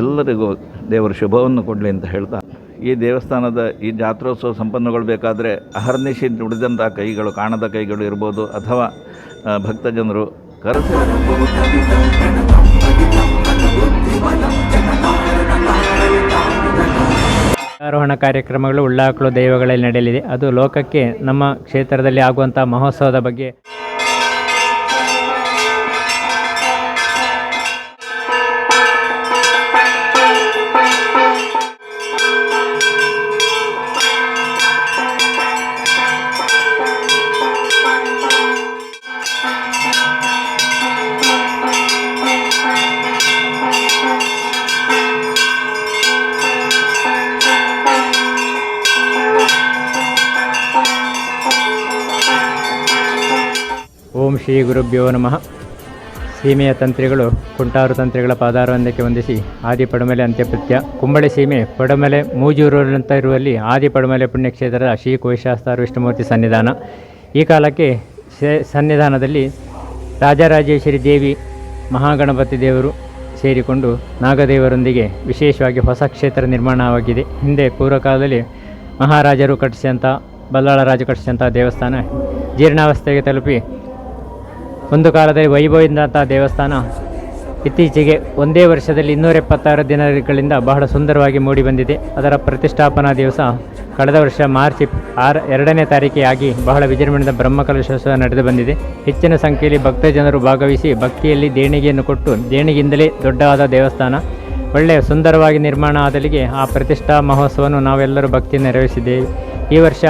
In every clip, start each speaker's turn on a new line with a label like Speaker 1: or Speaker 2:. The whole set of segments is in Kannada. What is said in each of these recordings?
Speaker 1: ಎಲ್ಲರಿಗೂ ದೇವರ ಶುಭವನ್ನು ಕೊಡಲಿ ಅಂತ ಹೇಳ್ತಾ, ಈ ದೇವಸ್ಥಾನದ ಈ ಜಾತ್ರೋತ್ಸವ ಸಂಪನ್ನಗೊಳ್ಬೇಕಾದ್ರೆ ಅಹರ್ನಿಶಿ ದುಡಿದಂಥ ಕೈಗಳು, ಕಾಣದ ಕೈಗಳು ಇರ್ಬೋದು, ಅಥವಾ ಭಕ್ತ ಜನರು ಕರೆಸಿ.
Speaker 2: ಆರೋಹಣ ಕಾರ್ಯಕ್ರಮಗಳು ಉಳ್ಳಾಕಳು ದೈವಗಳಲ್ಲಿ ನಡೆಯಲಿದೆ. ಅದು ಲೋಕಕ್ಕೆ ನಮ್ಮ ಕ್ಷೇತ್ರದಲ್ಲಿ ಆಗುವಂಥ ಮಹೋತ್ಸವದ ಬಗ್ಗೆ. ಶ್ರೀ ಗುರುಭ್ಯೋ ನಮಃ. ಸೀಮೆಯ ತಂತ್ರಿಗಳು, ಕುಂಟಾರು ತಂತ್ರಿಗಳ ಪಾದಾರವಂದಕ್ಕೆ ವಂದಿಸಿ ಆದಿ ಪಡುಮಲೆ ಅಂತ್ಯಪತ್ಯ ಕುಂಬಳೆ ಸೀಮೆ, ಪಡುಮಲೆ ಮೂಜೂರಂತ ಇರುವಲ್ಲಿ ಆದಿ ಪಡುಮಲೆ ಪುಣ್ಯಕ್ಷೇತ್ರದ ಶ್ರೀ ಕೋಶಾಸ್ತಾರ ವಿಷ್ಣುಮೂರ್ತಿ ಸನ್ನಿಧಾನ. ಈ ಕಾಲಕ್ಕೆ ಸನ್ನಿಧಾನದಲ್ಲಿ ರಾಜರಾಜೇಶ್ವರಿ ದೇವಿ ಮಹಾಗಣಪತಿ ದೇವರು ಸೇರಿಕೊಂಡು ನಾಗದೇವರೊಂದಿಗೆ ವಿಶೇಷವಾಗಿ ಹೊಸ ಕ್ಷೇತ್ರ ನಿರ್ಮಾಣವಾಗಿದೆ ಹಿಂದೆ ಪೂರ್ವಕಾಲದಲ್ಲಿ ಮಹಾರಾಜರು ಕಟ್ಟಿಸಿದಂಥ ಬಲ್ಲಾಳ ರಾಜ ಕಟ್ಟಿಸಿದಂಥ ದೇವಸ್ಥಾನ ಜೀರ್ಣಾವಸ್ಥೆಗೆ ತಲುಪಿ ಒಂದು ಕಾಲದಲ್ಲಿ ವೈಭವದಿಂದಂಥ ದೇವಸ್ಥಾನ ಇತ್ತೀಚೆಗೆ ಒಂದೇ ವರ್ಷದಲ್ಲಿ ಇನ್ನೂರ ಎಪ್ಪತ್ತಾರು ದಿನಗಳಿಂದ ಬಹಳ ಸುಂದರವಾಗಿ ಮೂಡಿಬಂದಿದೆ ಅದರ ಪ್ರತಿಷ್ಠಾಪನಾ ದಿವಸ ಕಳೆದ ವರ್ಷ ಮಾರ್ಚ್ ಆರು, ಎರಡನೇ ತಾರೀಕಿಗೆ ಬಹಳ ವಿಜೃಂಭಣೆಯಿಂದ ಬ್ರಹ್ಮಕಲಶೋತ್ಸವ ನಡೆದು ಬಂದಿದೆ. ಹೆಚ್ಚಿನ ಸಂಖ್ಯೆಯಲ್ಲಿ ಭಕ್ತ ಜನರು ಭಾಗವಹಿಸಿ ಭಕ್ತಿಯಲ್ಲಿ ದೇಣಿಗೆಯನ್ನು ಕೊಟ್ಟು ದೇಣಿಗೆಯಿಂದಲೇ ದೊಡ್ಡವಾದ ದೇವಸ್ಥಾನ. ಒಳ್ಳೆಯ ಸುಂದರವಾಗಿ ನಿರ್ಮಾಣ ಆದಲಿಗೆ ಆ ಪ್ರತಿಷ್ಠಾ ಮಹೋತ್ಸವವನ್ನು ನಾವೆಲ್ಲರೂ ಭಕ್ತಿ ನೆರವೇರಿಸಿದ್ದೇವೆ. ಈ ವರ್ಷ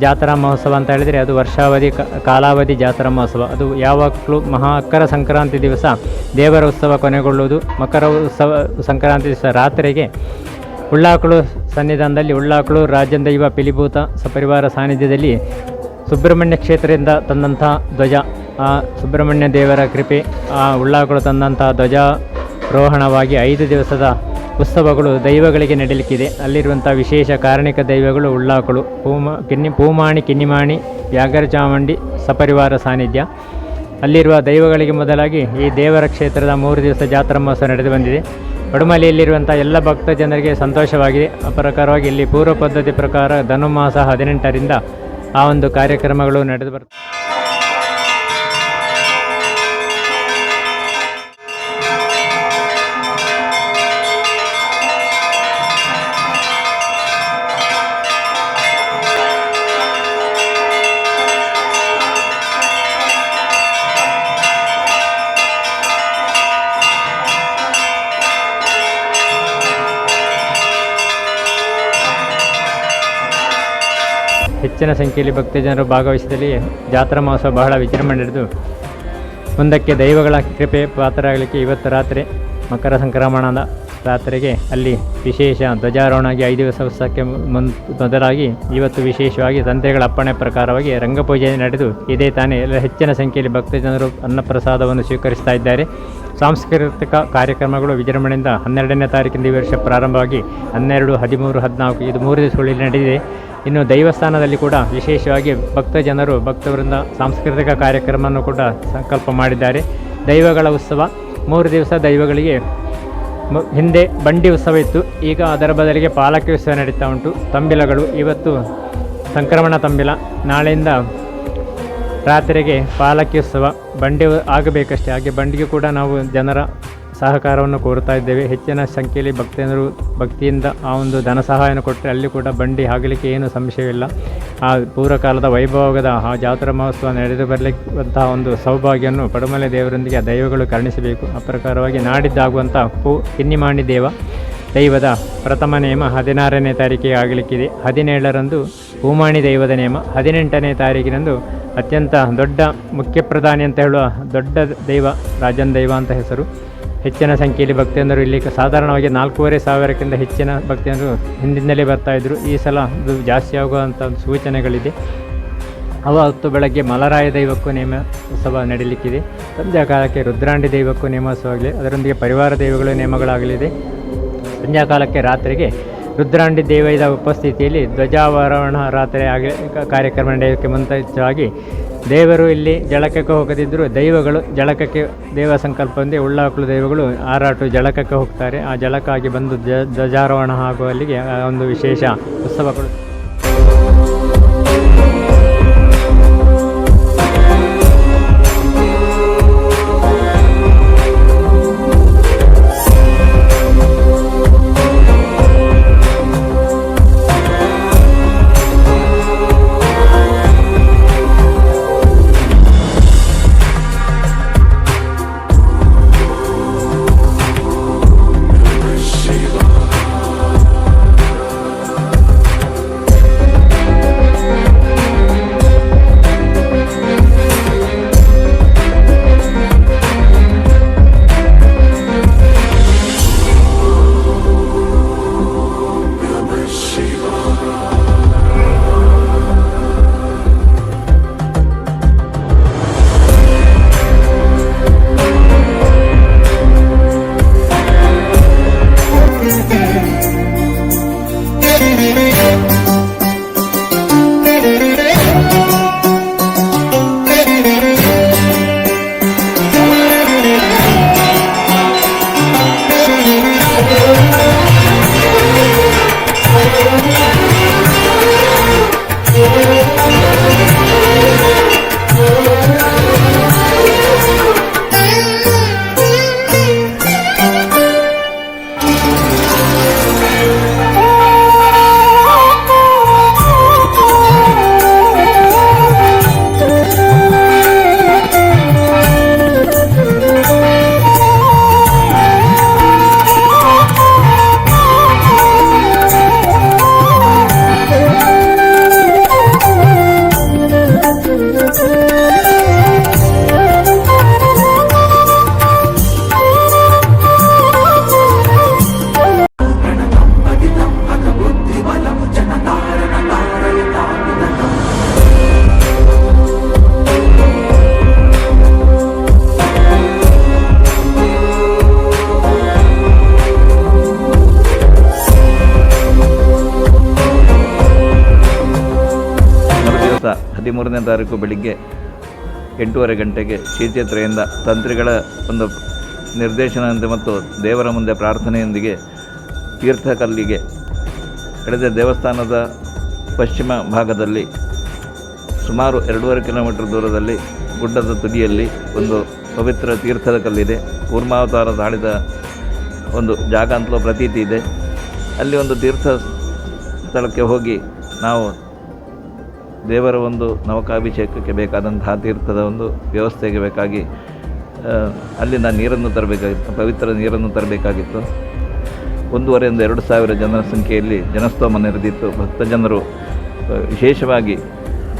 Speaker 2: ಜಾತ್ರಾ ಮಹೋತ್ಸವ ಅಂತ ಹೇಳಿದರೆ ಅದು ವರ್ಷಾವಧಿ ಕಾಲಾವಧಿ ಜಾತ್ರಾ ಮಹೋತ್ಸವ. ಅದು ಯಾವಾಗಲೂ ಮಹಾ ಅಕ್ಕರ ಸಂಕ್ರಾಂತಿ ದಿವಸ ದೇವರ ಉತ್ಸವ ಕೊನೆಗೊಳ್ಳುವುದು, ಮಕರ ಉತ್ಸವ, ಸಂಕ್ರಾಂತಿ ದಿವಸ ರಾತ್ರಿಗೆ ಉಳ್ಳಾಕಳು ಸನ್ನಿಧಾನದಲ್ಲಿ ಉಳ್ಳಾಕಳು ರಾಜ್ಯದ ದೈವ ಪಿಲಿಭೂತ ಸಪರಿವಾರ ಸಾನ್ನಿಧ್ಯದಲ್ಲಿ ಸುಬ್ರಹ್ಮಣ್ಯ ಕ್ಷೇತ್ರದಿಂದ ತಂದಂಥ ಧ್ವಜ, ಆ ಸುಬ್ರಹ್ಮಣ್ಯ ದೇವರ ಕೃಪೆ, ಆ ಉಳ್ಳಾಕಳು ತಂದಂಥ ಧ್ವಜಾರೋಹಣವಾಗಿ ಐದು ದಿವಸದ ಉತ್ಸವಗಳು ದೈವಗಳಿಗೆ ನಡೀಲಿಕ್ಕಿದೆ ಅಲ್ಲಿರುವಂಥ ವಿಶೇಷ ಕಾರಣಿಕ ದೈವಗಳು ಉಳ್ಳಾಕಳು, ಪೂಮ, ಕಿನ್ನಿ, ಪೂಮಾಣಿ, ಕಿನ್ನಿಮಾಣಿ ವ್ಯಾಘ್ರ ಚಾಮುಂಡಿ, ಸಪರಿವಾರ ಸಾನ್ನಿಧ್ಯ. ಅಲ್ಲಿರುವ ದೈವಗಳಿಗೆ ಮೊದಲಾಗಿ ಈ ದೇವರ ಕ್ಷೇತ್ರದ ಮೂರು ದಿವಸ ಜಾತ್ರಾ ಮಹೋತ್ಸವ ನಡೆದು ಬಂದಿದೆ. ಪಡುಮಲೆಯಲ್ಲಿರುವಂಥ ಎಲ್ಲ ಭಕ್ತ ಜನರಿಗೆ ಸಂತೋಷವಾಗಿದೆ. ಆ ಇಲ್ಲಿ ಪೂರ್ವ ಪದ್ಧತಿ ಪ್ರಕಾರ ಧನುಮಾಸ ಹದಿನೆಂಟರಿಂದ ಆ ಒಂದು ಕಾರ್ಯಕ್ರಮಗಳು ನಡೆದು ಬರ್ತವೆ ಹೆಚ್ಚಿನ ಸಂಖ್ಯೆಯಲ್ಲಿ ಭಕ್ತ ಜನರು ಭಾಗವಹಿಸಿದಲ್ಲಿ ಜಾತ್ರಾ ಮಹೋತ್ಸವ ಬಹಳ ವಿಜೃಂಭಣೆ ನಡೆದು, ಮುಂದಕ್ಕೆ ದೈವಗಳ ಕೃಪೆ ಪಾತ್ರರಾಗಲಿಕ್ಕೆ ಇವತ್ತು ರಾತ್ರಿ ಮಕರ ಸಂಕ್ರಮಣದ ರಾತ್ರಿಗೆ ಅಲ್ಲಿ ವಿಶೇಷ ಧ್ವಜಾರೋಹಣವಾಗಿ ಐದು ದಿವಸ ಉತ್ಸವಕ್ಕೆ ಮುನ್, ಮೊದಲಾಗಿ ಇವತ್ತು ವಿಶೇಷವಾಗಿ ತಂತ್ರಿಗಳ ಅಪ್ಪಣೆ ಪ್ರಕಾರವಾಗಿ ರಂಗಪೂಜೆ ನಡೆದು ಇದೇ ತಾನೇ ಎಲ್ಲ ಹೆಚ್ಚಿನ ಸಂಖ್ಯೆಯಲ್ಲಿ ಭಕ್ತ ಜನರು ಅನ್ನಪ್ರಸಾದವನ್ನು ಸ್ವೀಕರಿಸ್ತಾ ಇದ್ದಾರೆ. ಸಾಂಸ್ಕೃತಿಕ ಕಾರ್ಯಕ್ರಮಗಳು ವಿಜೃಂಭಣೆಯಿಂದ ಹನ್ನೆರಡನೇ ತಾರೀಕಿನ ಈ ವರ್ಷ ಪ್ರಾರಂಭವಾಗಿ ಹನ್ನೆರಡು, ಹದಿಮೂರು, ಹದಿನಾಲ್ಕು ಇದು ಮೂರು ದಿವಸಗಳಲ್ಲಿ ನಡೆದಿದೆ. ಇನ್ನು ದೈವಸ್ಥಾನದಲ್ಲಿ ಕೂಡ ವಿಶೇಷವಾಗಿ ಭಕ್ತ ಜನರು ಭಕ್ತವೃಂದ ಸಾಂಸ್ಕೃತಿಕ ಕಾರ್ಯಕ್ರಮವನ್ನು ಕೂಡ ಸಂಕಲ್ಪ ಮಾಡಿದ್ದಾರೆ. ದೈವಗಳ ಉತ್ಸವ ಮೂರು ದಿವಸ ದೈವಗಳಿಗೆ ಹಿಂದೆ ಬಂಡಿ ಉತ್ಸವ ಇತ್ತು ಈಗ ಅದರ ಬದಲಿಗೆ ಪಾಲಕಿ ಉತ್ಸವ ನಡೀತಾ ಉಂಟು. ತಂಬಿಲಗಳು ಇವತ್ತು ಸಂಕ್ರಮಣ ತಂಬಿಲ. ನಾಳೆಯಿಂದ ರಾತ್ರಿಗೆ ಪಾಲಕಿ ಉತ್ಸವ. ಬಂಡಿ ಆಗಬೇಕಷ್ಟೇ. ಹಾಗೆ ಬಂಡಿಗೆ ಕೂಡ ನಾವು ಜನರ ಸಹಕಾರವನ್ನು ಕೋರುತ್ತಾ ಇದ್ದೇವೆ. ಹೆಚ್ಚಿನ ಸಂಖ್ಯೆಯಲ್ಲಿ ಭಕ್ತರು ಭಕ್ತಿಯಿಂದ ಆ ಒಂದು ಧನ ಸಹಾಯವನ್ನು ಕೊಟ್ಟರೆ ಅಲ್ಲಿ ಕೂಡ ಬಂಡಿ ಆಗಲಿಕ್ಕೆ ಏನು ಸಂಶಯವಿಲ್ಲ. ಆ ಪೂರ್ವಕಾಲದ ವೈಭವದ ಆ ಜಾತ್ರಾ ಮಹೋತ್ಸವ ನಡೆದು ಬರಲಿಕ್ಕಂತಹ ಒಂದು ಸೌಭಾಗ್ಯವನ್ನು ಪಡುಮಲೆ ದೇವರೊಂದಿಗೆ ಆ ದೈವಗಳು ಕರುಣಿಸಬೇಕು. ಆ ಪ್ರಕಾರವಾಗಿ ನಾಡಿದ್ದಾಗುವಂಥ ಪೂ ಕಿನ್ನಿಮಾಣಿ ದೇವ ದೈವದ ಪ್ರಥಮ ನೇಮ ಹದಿನಾರನೇ ತಾರೀಕಿಗೆ ಆಗಲಿಕ್ಕಿದೆ. ಹದಿನೇಳರಂದು ಹೂಮಾಣಿ ದೈವದ ನೇಮ, ಹದಿನೆಂಟನೇ ತಾರೀಕಿನಂದು ಅತ್ಯಂತ ದೊಡ್ಡ ಮುಖ್ಯ ಪ್ರಧಾನಿ ಅಂತ ಹೇಳುವ ದೊಡ್ಡ ದೈವ ರಾಜನ್ ದೈವ ಅಂತ ಹೆಸರು. ಹೆಚ್ಚಿನ ಸಂಖ್ಯೆಯಲ್ಲಿ ಭಕ್ತಿಯಂದರು. ಇಲ್ಲಿ ಸಾಧಾರಣವಾಗಿ ನಾಲ್ಕೂವರೆ ಸಾವಿರಕ್ಕಿಂತ ಹೆಚ್ಚಿನ ಭಕ್ತಿಯಂದರು ಹಿಂದಿನಿಂದಲೇ ಬರ್ತಾ ಇದ್ದರು ಈ ಸಲ ಅದು ಜಾಸ್ತಿ ಆಗುವಂಥ ಒಂದು ಸೂಚನೆಗಳಿದೆ. ಅವತ್ತು ಬೆಳಗ್ಗೆ ಮಲರಾಯ ದೈವಕ್ಕೂ ನೇಮ ಉತ್ಸವ ನಡೀಲಿಕ್ಕಿದೆ. ಸಂಧ್ಯಾ ಕಾಲಕ್ಕೆ ರುದ್ರಾಂಡಿ ದೈವಕ್ಕೂ ನೇಮೋತ್ಸವ ಆಗಲಿ, ಅದರೊಂದಿಗೆ ಪರಿವಾರ ದೈವಗಳು ನೇಮಗಳಾಗಲಿದೆ. ಸಂಧ್ಯಾ ಕಾಲಕ್ಕೆ ರಾತ್ರಿಗೆ ರುದ್ರಾಂಡಿ ದೇವಯದ ಉಪಸ್ಥಿತಿಯಲ್ಲಿ ಧ್ವಜಾವರೋಹಣ ರಾತ್ರಿ ಆಗಿ ಕಾರ್ಯಕ್ರಮ ನಡೆಯೋಕ್ಕೆ ಮುಂಚಿತವಾಗಿ ದೇವರು ಇಲ್ಲಿ ಜಳಕಕ್ಕೆ ಹೋಗದಿದ್ದರೂ ದೈವಗಳು ಜಳಕಕ್ಕೆ ದೇವ ಸಂಕಲ್ಪ ಒಂದೇ ಉಳ್ಳಾಕಲು ದೈವಗಳು ಆರಾಟು ಜಳಕಕ್ಕೆ ಹೋಗ್ತಾರೆ. ಆ ಜಳಕ್ಕಾಗಿ ಬಂದು ಧ್ವಜ ಧ್ವಜಾರೋಹಣ ಆಗುವಲ್ಲಿಗೆ ಒಂದು ವಿಶೇಷ ಉತ್ಸವಗಳು
Speaker 1: ಹದಿಮೂರನೇ ತಾರೀಕು ಬೆಳಿಗ್ಗೆ ಎಂಟೂವರೆ ಗಂಟೆಗೆ ಶ್ರೀಚೇತ್ರೆಯಿಂದ ತಂತ್ರಿಗಳ ಒಂದು ನಿರ್ದೇಶನದಂತೆ ಮತ್ತು ದೇವರ ಮುಂದೆ ಪ್ರಾರ್ಥನೆಯೊಂದಿಗೆ ತೀರ್ಥಕಲ್ಲಿಗೆ ಕಳೆದ ದೇವಸ್ಥಾನದ ಪಶ್ಚಿಮ ಭಾಗದಲ್ಲಿ ಸುಮಾರು ಎರಡೂವರೆ ಕಿಲೋಮೀಟರ್ ದೂರದಲ್ಲಿ ಗುಡ್ಡದ ತುದಿಯಲ್ಲಿ ಒಂದು ಪವಿತ್ರ ತೀರ್ಥದ ಕಲ್ಲಿದೆ. ಕೂರ್ಮಾವತಾರ ತಾಳಿದ ಒಂದು ಜಾಗ ಅಂತಲೂ ಪ್ರತೀತಿ ಇದೆ. ಅಲ್ಲಿ ಒಂದು ತೀರ್ಥ ಸ್ಥಳಕ್ಕೆ ಹೋಗಿ ನಾವು ದೇವರ ಒಂದು ನವಕಾಭಿಷೇಕಕ್ಕೆ ಬೇಕಾದಂತಹ ತೀರ್ಥದ ಒಂದು ವ್ಯವಸ್ಥೆಗೆ ಬೇಕಾಗಿ ಅಲ್ಲಿಂದ ನೀರನ್ನು ತರಬೇಕಾಗಿತ್ತು, ಪವಿತ್ರ ನೀರನ್ನು ತರಬೇಕಾಗಿತ್ತು. ಒಂದೂವರೆಯಿಂದ ಎರಡು ಸಾವಿರ ಜನರ ಸಂಖ್ಯೆಯಲ್ಲಿ ಜನಸ್ತೋಮ ನೆರೆದಿತ್ತು. ಭಕ್ತ ಜನರು ವಿಶೇಷವಾಗಿ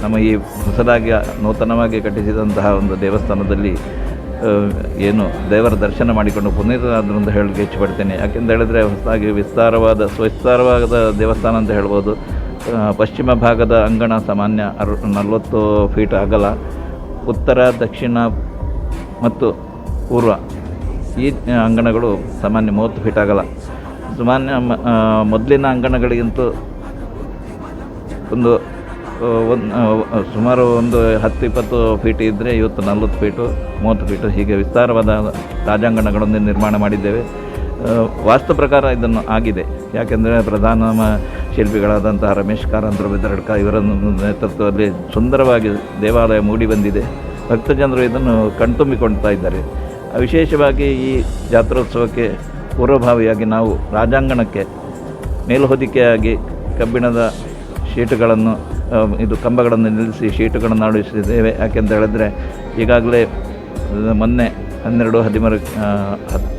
Speaker 1: ನಮ್ಮ ಈ ಹೊಸದಾಗಿ ನೂತನವಾಗಿ ಕಟ್ಟಿಸಿದಂತಹ ಒಂದು ದೇವಸ್ಥಾನದಲ್ಲಿ ಏನು ದೇವರ ದರ್ಶನ ಮಾಡಿಕೊಂಡು ಪುನೀತರಾದರು ಅಂತ ಹೇಳಲಿಕ್ಕೆ ಇಚ್ಛಪಡ್ತೇನೆ. ಯಾಕೆಂತ ಹೇಳಿದರೆ ಹೊಸದಾಗಿ ವಿಸ್ತಾರವಾದ ಸ್ವವಿಸ್ತಾರವಾದ ದೇವಸ್ಥಾನ ಅಂತ ಹೇಳ್ಬೋದು. ಪಶ್ಚಿಮ ಭಾಗದ ಅಂಗಣ ಸಾಮಾನ್ಯ ಅರು ನಲವತ್ತು ಫೀಟ್ ಅಗಲ, ಉತ್ತರ, ದಕ್ಷಿಣ ಮತ್ತು ಪೂರ್ವ ಈ ಅಂಗಣಗಳು ಸಾಮಾನ್ಯ ಮೂವತ್ತು ಫೀಟ್ ಆಗಲ್ಲ ಸಾಮಾನ್ಯ ಮೊದಲಿನ ಅಂಗಣಗಳಿಗಿಂತೂ ಒಂದು ಒಂದು ಸುಮಾರು ಒಂದು ಹತ್ತು, ಇಪ್ಪತ್ತು ಫೀಟ್ ಇದ್ದರೆ ಇವತ್ತು ನಲ್ವತ್ತು ಫೀಟು ಮೂವತ್ತು ಫೀಟು ಹೀಗೆ ವಿಸ್ತಾರವಾದ ರಾಜಾಂಗಣಗಳನ್ನು ನಿರ್ಮಾಣ ಮಾಡಿದ್ದೇವೆ. ವಾಸ್ತು ಪ್ರಕಾರ ಇದನ್ನು ಆಗಿದೆ. ಯಾಕೆಂದರೆ ಪ್ರಧಾನ ಶಿಲ್ಪಿಗಳಾದಂತಹ ರಮೇಶ್ ಕಾರಂತರ ಬೆದರಡ್ಕ ಇವರ ನೇತೃತ್ವದಲ್ಲಿ ಸುಂದರವಾಗಿ ದೇವಾಲಯ ಮೂಡಿ ಬಂದಿದೆ. ಭಕ್ತಜನರು ಇದನ್ನು ಕಣ್ತುಂಬಿಕೊಳ್ತಾ ಇದ್ದಾರೆ. ವಿಶೇಷವಾಗಿ ಈ ಜಾತ್ರೋತ್ಸವಕ್ಕೆ ಪೂರ್ವಭಾವಿಯಾಗಿ ನಾವು ರಾಜಾಂಗಣಕ್ಕೆ ಮೇಲ್ಹೊದಿಕೆಯಾಗಿ ಕಬ್ಬಿಣದ ಶೀಟುಗಳನ್ನು ಇದು ಕಂಬಗಳನ್ನು ನಿಲ್ಲಿಸಿ ಶೀಟುಗಳನ್ನು ಅಳವಡಿಸಿದ್ದೇವೆ. ಯಾಕೆಂತ ಹೇಳಿದ್ರೆ ಈಗಾಗಲೇ ಮೊನ್ನೆ ಹನ್ನೆರಡು, ಹದಿಮೂರು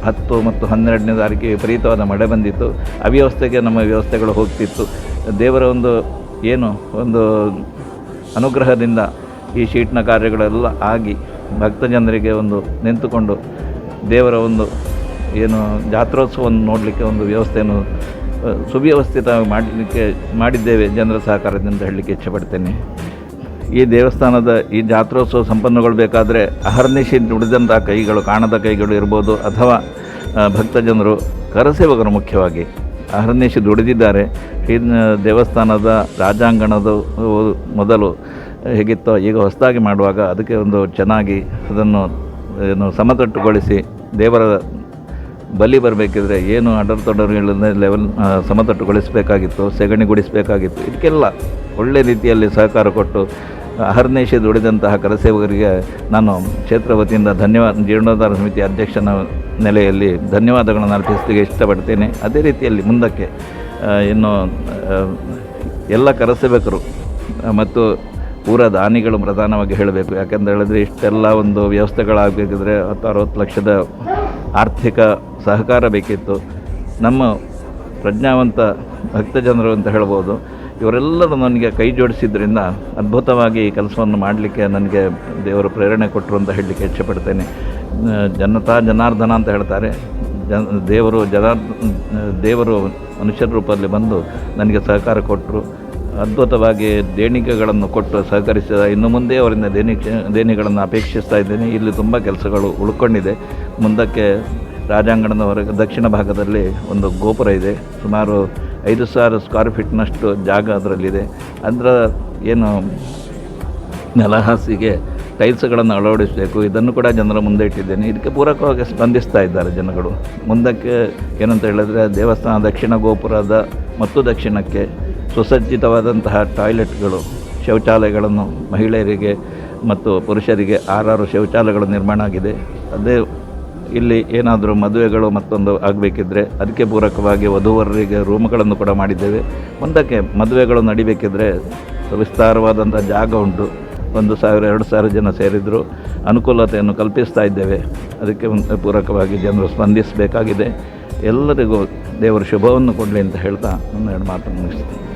Speaker 1: ಹತ್ತು ಮತ್ತು ಹನ್ನೆರಡನೇ ತಾರೀಕಿಗೆ ವಿಪರೀತವಾದ ಮಳೆ ಬಂದಿತ್ತು. ಅವ್ಯವಸ್ಥೆಗೆ ನಮ್ಮ ವ್ಯವಸ್ಥೆಗಳು ಹೋಗ್ತಿತ್ತು. ದೇವರ ಒಂದು ಏನು, ಒಂದು ಅನುಗ್ರಹದಿಂದ ಈ ಶೀಟ್ನ ಕಾರ್ಯಗಳೆಲ್ಲ ಆಗಿ ಭಕ್ತಜನರಿಗೆ ಒಂದು ನಿಂತುಕೊಂಡು ದೇವರ ಒಂದು ಏನು ಜಾತ್ರೋತ್ಸವವನ್ನು ನೋಡಲಿಕ್ಕೆ ಒಂದು ವ್ಯವಸ್ಥೆಯನ್ನು ಸುವ್ಯವಸ್ಥಿತ ಮಾಡಲಿಕ್ಕೆ ಮಾಡಿದ್ದೇವೆ. ಜನರ ಸಹಕಾರದಿಂದ ಹೇಳಲಿಕ್ಕೆ ಇಚ್ಛಪಡ್ತೇನೆ. ಈ ದೇವಸ್ಥಾನದ ಈ ಜಾತ್ರೋತ್ಸವ ಸಂಪನ್ನಗೊಳ್ಳಬೇಕಾದ್ರೆ ಅಹರ್ನಿಶಿ ನುಡಿದಂಥ ಕೈಗಳು, ಕಾಣದ ಕೈಗಳು ಇರ್ಬೋದು ಅಥವಾ ಭಕ್ತ ಜನರು ಕರಸೇವಕರು ಮುಖ್ಯವಾಗಿ ಅಹರ್ನಿಶಿ ದುಡಿದಿದ್ದಾರೆ. ಈ ದೇವಸ್ಥಾನದ ರಾಜಾಂಗಣದ ಮೊದಲು ಹೇಗಿತ್ತೋ ಈಗ ಹೊಸದಾಗಿ ಮಾಡುವಾಗ ಅದಕ್ಕೆ ಒಂದು ಚೆನ್ನಾಗಿ ಅದನ್ನು, ಏನು ಸಮತಟ್ಟುಗೊಳಿಸಿ ದೇವರ ಬಲಿ ಬರಬೇಕಿದ್ರೆ ಏನು ಅಡರ್ ತೊಡರುಗಳಿಂದ ಲೆವೆಲ್ ಸಮತಟ್ಟುಗೊಳಿಸಬೇಕಾಗಿತ್ತು, ಸೆಗಣಿಗೊಳಿಸಬೇಕಾಗಿತ್ತು, ಇದಕ್ಕೆಲ್ಲ ಒಳ್ಳೆ ರೀತಿಯಲ್ಲಿ ಸಹಕಾರ ಕೊಟ್ಟು ಅಹರ್ನೇಶ ದುಡಿದಂತಹ ಕರಸೇವಕರಿಗೆ ನಾನು ಕ್ಷೇತ್ರ ವತಿಯಿಂದ ಧನ್ಯವಾದ, ಜೀರ್ಣೋದ್ಧಾರ ಸಮಿತಿ ಅಧ್ಯಕ್ಷನ ನೆಲೆಯಲ್ಲಿ ಧನ್ಯವಾದಗಳನ್ನು ಅರ್ಪಿಸಲಿಕ್ಕೆ ಇಷ್ಟಪಡ್ತೇನೆ. ಅದೇ ರೀತಿಯಲ್ಲಿ ಮುಂದಕ್ಕೆ ಇನ್ನು ಎಲ್ಲ ಕರಸೇವಕರು ಮತ್ತು ಊರ ದಾನಿಗಳು ಪ್ರಧಾನವಾಗಿ ಹೇಳಬೇಕು. ಯಾಕೆಂತ ಹೇಳಿದ್ರೆ ಇಷ್ಟೆಲ್ಲ ಒಂದು ವ್ಯವಸ್ಥೆಗಳಾಗಬೇಕಿದ್ರೆ ಹತ್ತು ಅರವತ್ತು ಲಕ್ಷದ ಆರ್ಥಿಕ ಸಹಕಾರ ಬೇಕಿತ್ತು. ನಮ್ಮ ಪ್ರಜ್ಞಾವಂತ ಭಕ್ತಜನರು ಅಂತ ಹೇಳ್ಬೋದು. ಇವರೆಲ್ಲರೂ ನನಗೆ ಕೈ ಜೋಡಿಸಿದ್ರಿಂದ ಅದ್ಭುತವಾಗಿ ಈ ಕೆಲಸವನ್ನು ಮಾಡಲಿಕ್ಕೆ ನನಗೆ ದೇವರು ಪ್ರೇರಣೆ ಕೊಟ್ಟರು ಅಂತ ಹೇಳಲಿಕ್ಕೆ ಇಚ್ಛೆಪಡ್ತೇನೆ. ಜನತಾ ಜನಾರ್ದನ ಅಂತ ಹೇಳ್ತಾರೆ. ಜನ, ದೇವರು ಜನಾರ್ ದೇವರು ಮನುಷ್ಯರ ರೂಪದಲ್ಲಿ ಬಂದು ನನಗೆ ಸಹಕಾರ ಕೊಟ್ಟರು. ಅದ್ಭುತವಾಗಿ ದೇಣಿಗೆಗಳನ್ನು ಕೊಟ್ಟು ಸಹಕರಿಸಿದ ಇನ್ನು ಮುಂದೆ ಅವರಿಂದ ದೇಣಿಗೆ ದೇಣಿಗಳನ್ನು ಅಪೇಕ್ಷಿಸ್ತಾ ಇದ್ದೇನೆ. ಇಲ್ಲಿ ತುಂಬ ಕೆಲಸಗಳು ಉಳ್ಕೊಂಡಿದೆ. ಮುಂದಕ್ಕೆ ರಾಜಾಂಗಣದ ಹೊರಗೆ ದಕ್ಷಿಣ ಭಾಗದಲ್ಲಿ ಒಂದು ಗೋಪುರ ಇದೆ. ಸುಮಾರು ಐದು ಸಾವಿರ ಸ್ಕ್ವೇರ್ ಫೀಟ್ನಷ್ಟು ಜಾಗ ಅದರಲ್ಲಿದೆ. ಅದರ ಏನು ನೆಲಹಾಸಿಗೆ ಟೈಲ್ಸ್ಗಳನ್ನು ಅಳವಡಿಸಬೇಕು. ಇದನ್ನು ಕೂಡ ಜನರ ಮುಂದೆ ಇಟ್ಟಿದ್ದೇನೆ. ಇದಕ್ಕೆ ಪೂರಕವಾಗಿ ಸ್ಪಂದಿಸ್ತಾ ಇದ್ದಾರೆ ಜನಗಳು. ಮುಂದಕ್ಕೆ ಏನಂತ ಹೇಳಿದ್ರೆ ದೇವಸ್ಥಾನ ದಕ್ಷಿಣ ಗೋಪುರದ ಮತ್ತು ದಕ್ಷಿಣಕ್ಕೆ ಸುಸಜ್ಜಿತವಾದಂತಹ ಟಾಯ್ಲೆಟ್ಗಳು, ಶೌಚಾಲಯಗಳನ್ನು ಮಹಿಳೆಯರಿಗೆ ಮತ್ತು ಪುರುಷರಿಗೆ ಆರಾರು ಶೌಚಾಲಯಗಳು ನಿರ್ಮಾಣ ಆಗಿದೆ. ಅದೇ ಇಲ್ಲಿ ಏನಾದರೂ ಮದುವೆಗಳು ಮತ್ತೊಂದು ಆಗಬೇಕಿದ್ರೆ ಅದಕ್ಕೆ ಪೂರಕವಾಗಿ ವಧುವರರಿಗೆ ರೂಮ್ಗಳನ್ನು ಕೂಡ ಮಾಡಿದ್ದೇವೆ. ಮುಂದಕ್ಕೆ ಮದುವೆಗಳು ನಡಿಬೇಕಿದ್ರೆ ವಿಸ್ತಾರವಾದಂಥ ಜಾಗ ಉಂಟು. ಒಂದು ಸಾವಿರ, ಎರಡು ಸಾವಿರ ಜನ ಸೇರಿದ್ರು. ಅನುಕೂಲತೆಯನ್ನು ಕಲ್ಪಿಸ್ತಾ ಇದ್ದೇವೆ. ಅದಕ್ಕೆ ಪೂರಕವಾಗಿ ಜನರು ಸ್ಪಂದಿಸಬೇಕಾಗಿದೆ. ಎಲ್ಲರಿಗೂ ದೇವರು ಶುಭವನ್ನು ಕೊಡಲಿ ಅಂತ ಹೇಳ್ತಾ ಒಂದೆರಡು ಮಾತನ್ನು ಮುಗಿಸ್ತೀನಿ.